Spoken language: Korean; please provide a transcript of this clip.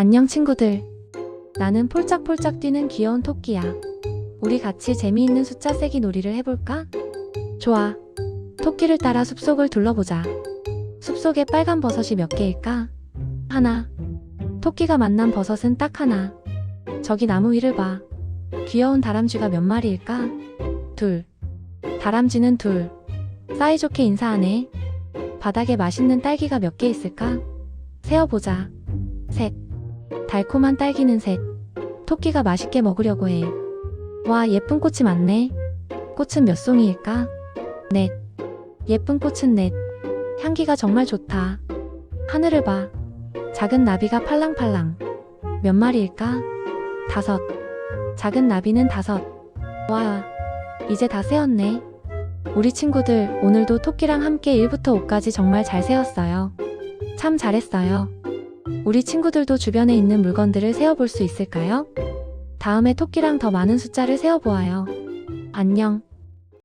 안녕 친구들. 나는 폴짝폴짝 뛰는 귀여운 토끼야. 우리 같이 재미있는 숫자 세기 놀이를 해볼까? 좋아. 토끼를 따라 숲속을 둘러보자. 숲속에 빨간 버섯이 몇 개일까? 하나. 토끼가 만난 버섯은 딱 하나. 저기 나무 위를 봐. 귀여운 다람쥐가 몇 마리일까? 둘. 다람쥐는 둘. 사이좋게 인사하네. 바닥에 맛있는 딸기가 몇 개 있을까? 세어보자. 셋. 달콤한 딸기는 셋. 토끼가 맛있게 먹으려고 해. 와, 예쁜 꽃이 많네. 꽃은 몇 송이일까? 넷. 예쁜 꽃은 넷. 향기가 정말 좋다. 하늘을 봐. 작은 나비가 팔랑팔랑. 몇 마리일까? 다섯. 작은 나비는 다섯. 와, 이제 다 세었네. 우리 친구들 오늘도 토끼랑 함께 1부터 5까지 정말 잘 세었어요. 참 잘했어요. 우리 친구들도 주변에 있는 물건들을 세어볼 수 있을까요? 다음에 토끼랑 더 많은 숫자를 세어보아요. 안녕.